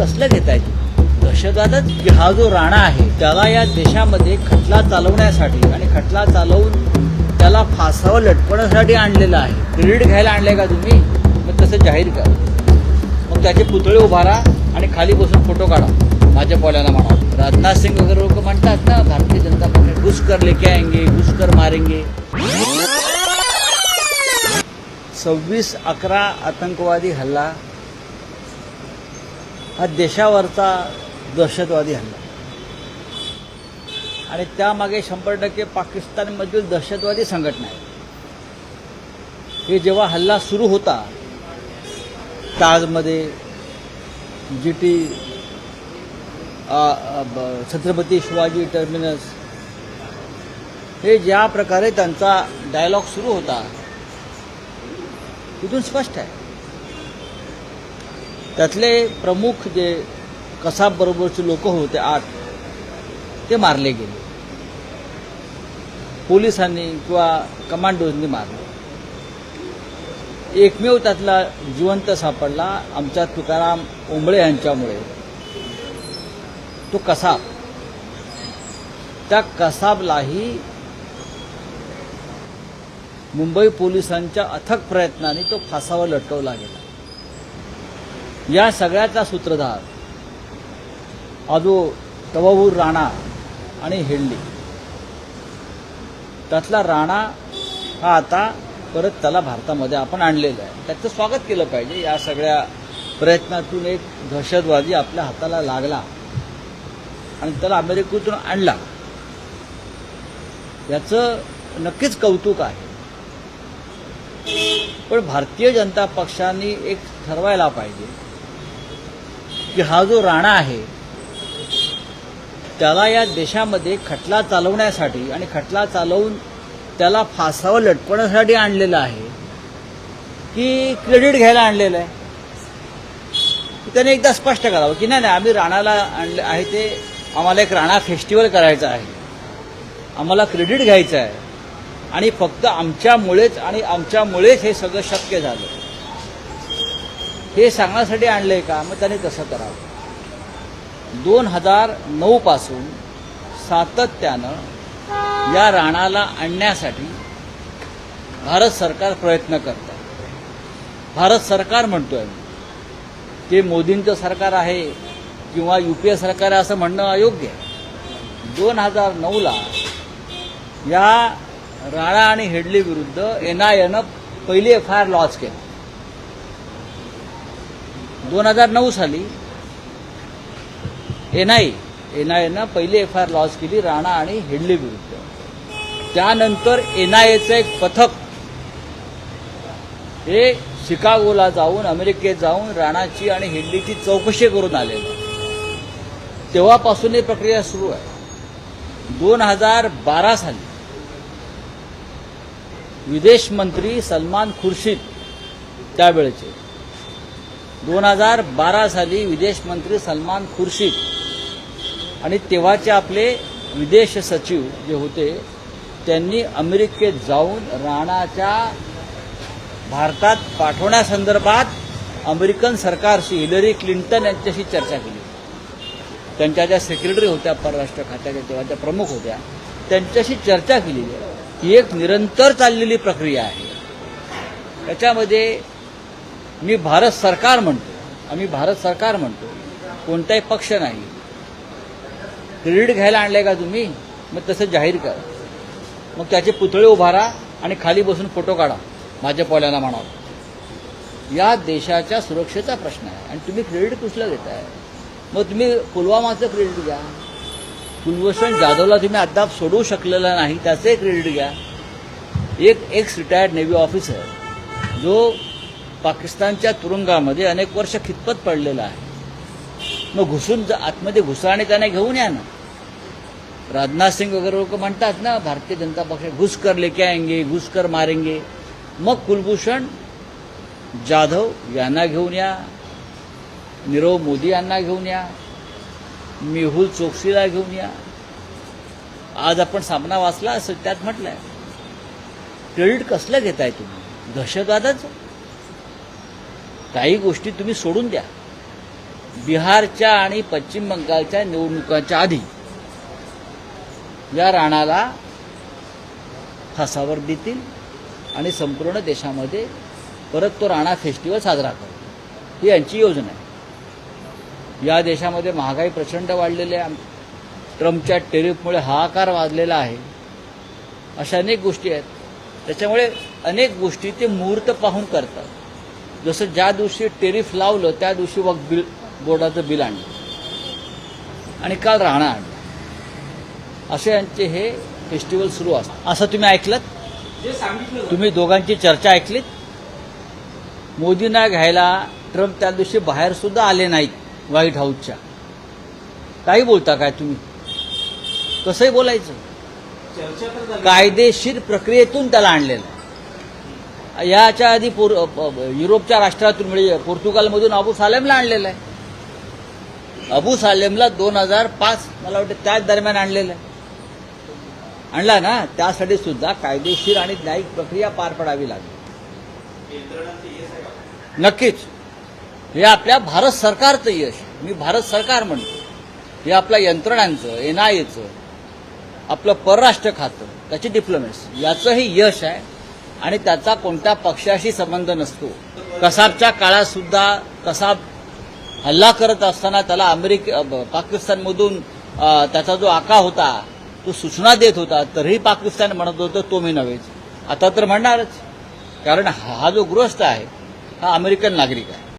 कसलं घेताय दहशतवादच हा जो राणा आहे त्याला या देशामध्ये खटला चालवण्यासाठी आणि खटला चालवून त्याला फासावं लटकवण्यासाठी आणलेलं आहे. क्रेडिट घ्यायला आणलंय का तुम्ही? मग तसं जाहीर करा. मग त्याचे पुतळे उभारा आणि खाली बसून फोटो काढा. भाजपवाल्यांना म्हणा राजनाथ सिंग वगैरे लोक म्हणतात ना भारतीय जनता पक्ष घुस कर लेके आएंगे घुस कर मारेंगे. सव्वीस अकरा आतंकवादी हल्ला हा देशावरचा दहशतवादी हल्ला. आणि त्यामागे शंभर टक्के पाकिस्तानमधील दहशतवादी संघटना आहे. हे जेव्हा हल्ला सुरू होता ताजमध्ये G T Chhatrapati Shivaji Terminus हे ज्या प्रकारे त्यांचा डायलॉग सुरू होता तिथून स्पष्ट आहे. त्यातले प्रमुख जे कसाबबरोबरचे लोक होते आठ ते मारले गेले. पोलिसांनी किंवा कमांडोजनी मारले. एकमेव त्यातला जिवंत सापडला आमच्या तुकाराम ओंबळे यांच्यामुळे. तो कसाब. त्या कसाबलाही मुंबई पोलिसांच्या अथक प्रयत्नाने तो फासावर लटकवला गेला. या सगळ्याचा सूत्रधार आजो जो राणा आणि हेडली. त्यातला राणा हा आता परत त्याला भारतामध्ये आपण आणलेलं आहे. त्याचं स्वागत केलं पाहिजे. या सगळ्या प्रयत्नातून एक दहशतवादी आपल्या हाताला लागला आणि त्याला अमेरिकेतून आणला. याचं नक्कीच कौतुक आहे. पण भारतीय जनता पक्षाने एक ठरवायला पाहिजे. की हा जो राणा आहे त्याला या देशामध्ये खटला चालवण्यासाठी आणि खटला चालवून त्याला फासावं लटकवण्यासाठी आणलेलं आहे की क्रेडिट घ्यायला आणलेलं आहे? त्याने एकदा स्पष्ट करावं की नाही नाही आम्ही राणाला आणले आहे ते आम्हाला एक राणा फेस्टिवल करायचं आहे. आम्हाला क्रेडिट घ्यायचं आहे. आणि फक्त आमच्यामुळेच आणि आमच्यामुळेच हे सगळं शक्य झालं. हे सांगण्यासाठी आणलं आहे का? मग त्याने तसं करावं. दोन हजार नऊ पासून सातत्यानं या राणाला आणण्यासाठी भारत सरकार प्रयत्न करत. आहे भारत सरकार म्हणतोय ते मोदींचं सरकार आहे किंवा यू पी ए सरकार आहे असं म्हणणं अयोग्य आहे. दोन हजार नऊला या राणा आणि हेडली विरुद्ध एन आय एनं पहिली एफ आय आर लॉन्च केली. दोन हजार नऊ साली एन आय एन आय एनं पहिली एफ आय आर लॉन्च केली राणा आणि हिडली विरुद्ध. त्यानंतर एन आय एचं एक पथक हे शिकागोला जाऊन अमेरिकेत जाऊन राणाची आणि हेडलीची चौकशी करून आलेलं तेव्हापासून ही प्रक्रिया सुरू आहे. दोन हजार बारा साली विदेश मंत्री सलमान खुर्शीद त्यावेळेचे. दोन हजार बारा साली विदेश मंत्री सलमान खुर्शीद आणि तेव्हाचे आपले विदेश सचिव जे होते त्यांनी अमेरिकेत जाऊन राणाच्या भारतात पाठवण्यासंदर्भात अमेरिकन सरकारशी हिलरी क्लिंटन यांच्याशी चर्चा केली. त्यांच्या ज्या सेक्रेटरी होत्या परराष्ट्र खात्याच्या तेव्हा त्या प्रमुख होत्या त्यांच्याशी चर्चा केली. ही एक निरंतर चाललेली प्रक्रिया आहे. त्याच्यामध्ये मी भारत सरकार म्हणतो. आम्ही भारत सरकार म्हणतो. कोणताही पक्ष नाही. क्रेडिट घ्यायला आणलंय का तुम्ही? मग तसं जाहीर करा. मग त्याचे पुतळे उभारा आणि खाली बसून फोटो काढा. भाजपवाल्याला म्हणावं. या देशाच्या सुरक्षेचा प्रश्न आहे. आणि तुम्ही क्रेडिट कुठलं घेताय? मग तुम्ही पुलवामाचं क्रेडिट घ्या. कुलभूषण जाधवला तुम्ही अद्याप सोडवू शकलेला नाही त्याचे क्रेडिट घ्या. एक एक्स रिटायर्ड नेव्ही ऑफिसर जो पाकिस्तानच्या तुरुंगामध्ये अनेक वर्ष खितपत पडलेला आहे. मग घुसून आतमध्ये घुसा आणि त्याने घेऊन या ना. राजनाथ सिंग वगैरे लोक म्हणतात ना भारतीय जनता पक्ष घुस कर लेके आएंगे घुस कर मारेंगे. मग कुलभूषण जाधव यांना घेऊन या नीरव मोदी यांना घेऊन या मेहुल चोक्सीला घेऊन या. आज आपण सामना वाचला असं त्यात म्हटलंय क्रेडिट कसलं घेताय तुम्ही? दहशतवादाचं? काही गोष्टी तुम्ही सोडून द्या. बिहारच्या आणि पश्चिम बंगालच्या निवडणुकांच्या आधी या राणाला फासावर देतील आणि संपूर्ण देशामध्ये परत तो राणा फेस्टिवल साजरा करतो ही यांची योजना आहे. या देशामध्ये महागाई प्रचंड वाढलेली आहे. ट्रम्पच्या टेरिफमुळे हाहाकार वाजलेला आहे. अशा अनेक गोष्टी आहेत. त्याच्यामुळे अनेक गोष्टी ते मुहूर्त पाहून करतात. जसं ज्या दिवशी टेरिफ लावलं त्या दिवशी वक बिल बोर्डाचं बिल आणलं. आणि काल राहणं आणलं असे यांचे हे फेस्टिवल सुरू असतात. असं तुम्ही ऐकलं तुम्ही दोघांची चर्चा ऐकलीत? मोदींना घ्यायला ट्रम्प त्या दिवशी बाहेर सुद्धा आले नाहीत व्हाईट हाऊसच्या. काही बोलता काय तुम्ही? कसंही बोलायचं. कायदेशीर प्रक्रियेतून त्याला आणलेलं. याच्या आधी पोर युरोपच्या राष्ट्रातून म्हणजे पोर्तुगालमधून अबू सालेमला आणलेलं आहे. अबू सालेमला दोन हजार पाच मला वाटतं त्याच दरम्यान आणलेलं आहे. आणला ना त्यासाठी सुद्धा कायदेशीर आणि न्यायिक प्रक्रिया पार पडावी लागेल. नक्कीच. हे आपल्या भारत सरकारचं यश. मी भारत सरकार म्हणतो. हे आपल्या यंत्रणांचं एन आय एचं आपलं परराष्ट्र खातं त्याची डिप्लोमॅसी याचंही यश आहे. आणि त्याचा कोणत्या पक्षाशी संबंध नसतो. कसाबच्या काळात सुद्धा कसाब हल्ला करत असताना त्याला अमेरिके पाकिस्तानमधून त्याचा जो आका होता तो सूचना देत होता तरीही पाकिस्तान म्हणत होतं तो मी नव्हेच. आता तर म्हणणारच. कारण हा हा जो गृहस्थ आहे हा अमेरिकन नागरिक आहे.